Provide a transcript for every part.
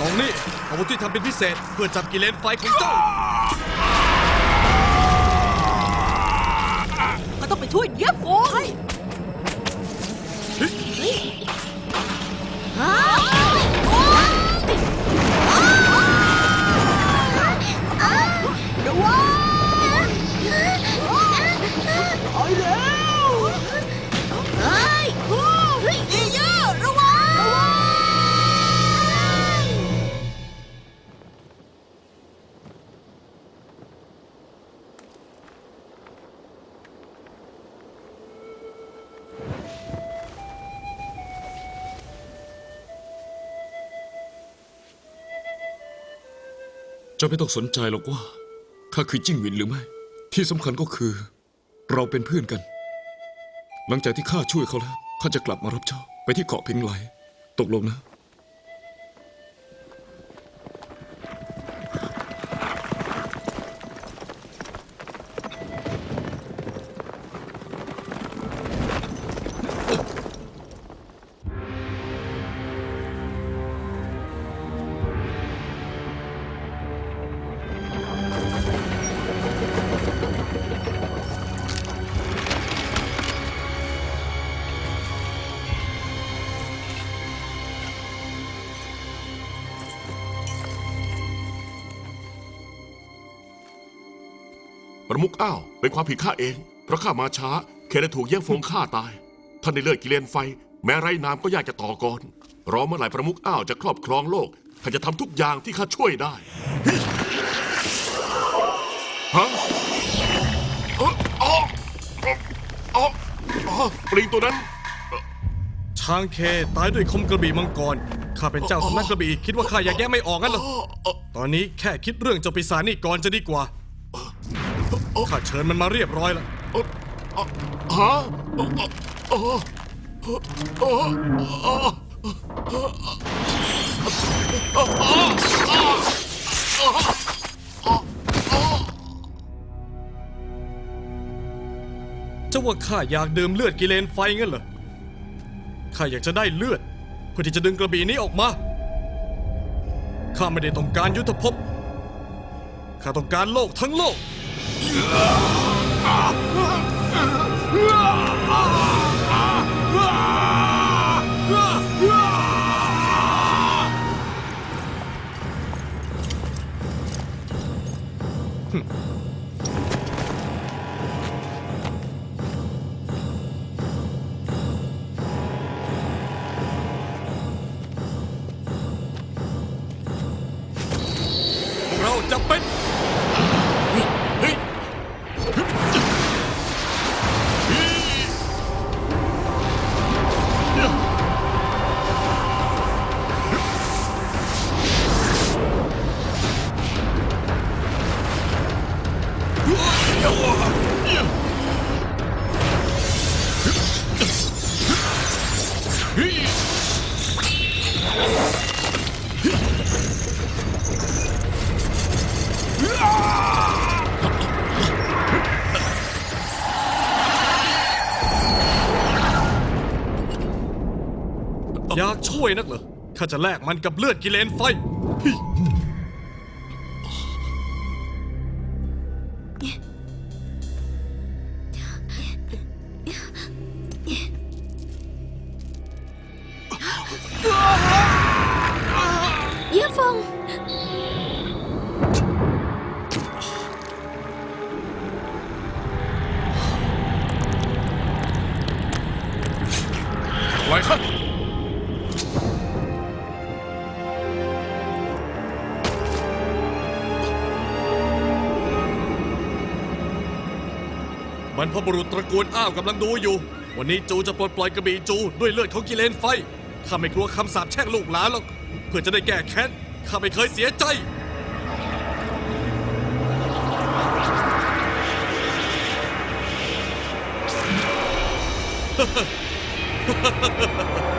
ลองนี่อาวุธที่ทำเป็นพิเศษเพื่อจับกิเลนไฟของเจ้า ก็ต้องไปช่วยเย็บโอ้ยระ จะไม่ต้องสนใจหรอกว่าข้าคือจิ้งหวินหรือไม่ ที่สำคัญก็คือ เราเป็นเพื่อนกัน หลังจากที่ข้าช่วยเขาแล้วข้าจะกลับมารับเจ้าไปที่เกาะพิงไหล ตกลงนะ ประมุกอ้าว เป็นความผิดข้าเอง เพราะข้ามาช้าเคได้ถูกแย่งฟงฆ่าตาย ท่านได้เลือดกิเลนไฟ แม้ไร้นามก็อยากจะต่อกรรอเมื่อไหร่ประมุกอ้าวจะครอบครองโลกข้าจะทำทุกอย่างที่ข้าช่วยได้ฮะเอ๋ออ๋ออ๋ออ๋อปลิงตัวนั้น ช้างเคตายด้วยคมกระบี่มังกร ข้าเป็นเจ้าสำนักกระบี่คิดว่าข้าอยากแยกไม่ออกงั้นเหรอ ตอนนี้แค่คิดเรื่องเจ้าปีศาจนี่ก่อนจะดีกว่า ข้าเชิญมันมาเรียบร้อยแล้วฮะเจ้าว่าข้าอยากดื่มเลือดกิเลนไฟงั้นเหรอ ข้าอยากจะได้เลือด เพื่อที่จะดึงกระบี่นี้ออกมา ข้าไม่ได้ต้องการยุทธภพ ข้าต้องการโลกทั้งโลก เอยากช่วยนักเหรอ ข้าจะแลกมันกับเลือดกิเลนไฟ เยี่ยฟงปล่อยข้าบันพบุรุษตระกูลอ้าวกำลังดูอยู่ วันนี้จูจะปลดปล่อยกระบี่จูด้วยเลือดของกิเลนไฟข้าไม่กลัวคำสาปแช่งลูกหลานหรอกเพื่อจะได้แก้แค้นข้าไม่เคยเสียใจเ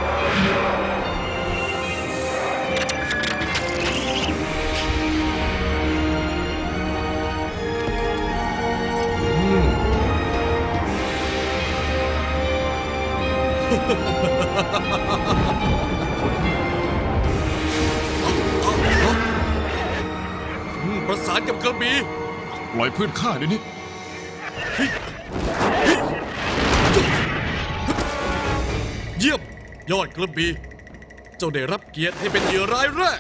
ประสานกับกระบี่ปล่อยเพื่อนข้าเดี๋ยวนี้ เยี่ยมยอดกระบี่เจ้าได้รับเกียรติให้เป็นเหยื่อรายแรก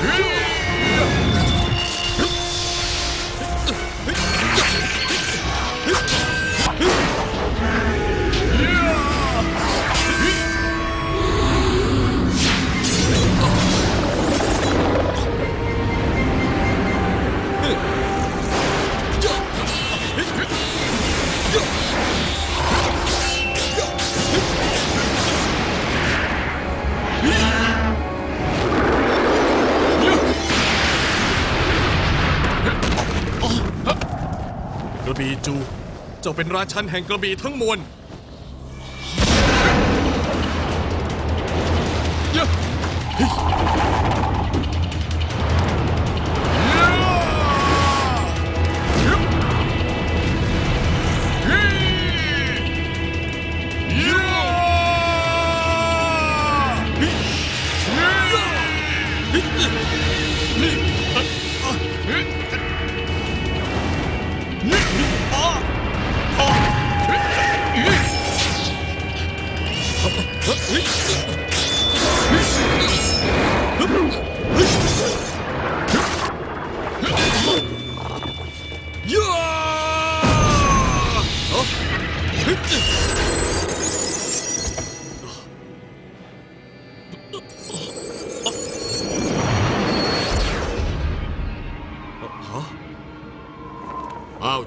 ก ระบี่จู เจ้าเป็นราชันแห่งกระบี่ทั้งมวลย่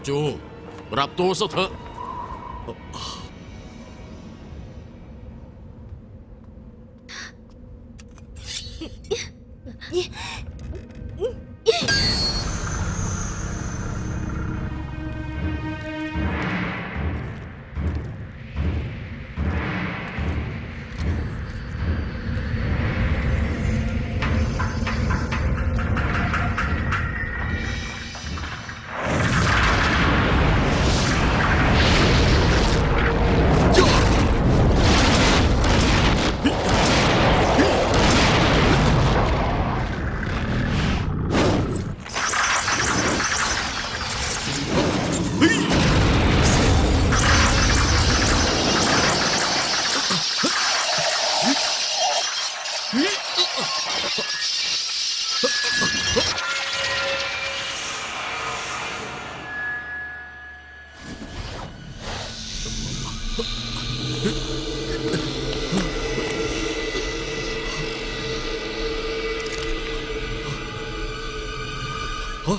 จูปรับตัวซะเถอะเอ้า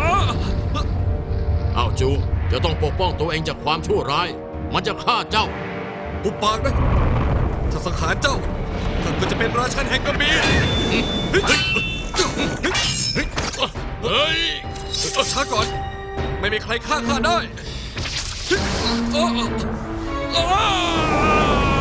อ้าอ้าวจูจะต้องปกป้องตัวเองจากความชั่วร้าย มันจะฆ่าเจ้าอุปปากนะ ถ้าสังหารเจ้าท่านก็จะเป็นราชันแห่งกระบี่เฮ้ยเฮ้ยช้าก่อน ไม่มีใครฆ่าข้าได้ เฮ้ยอ้าอ้า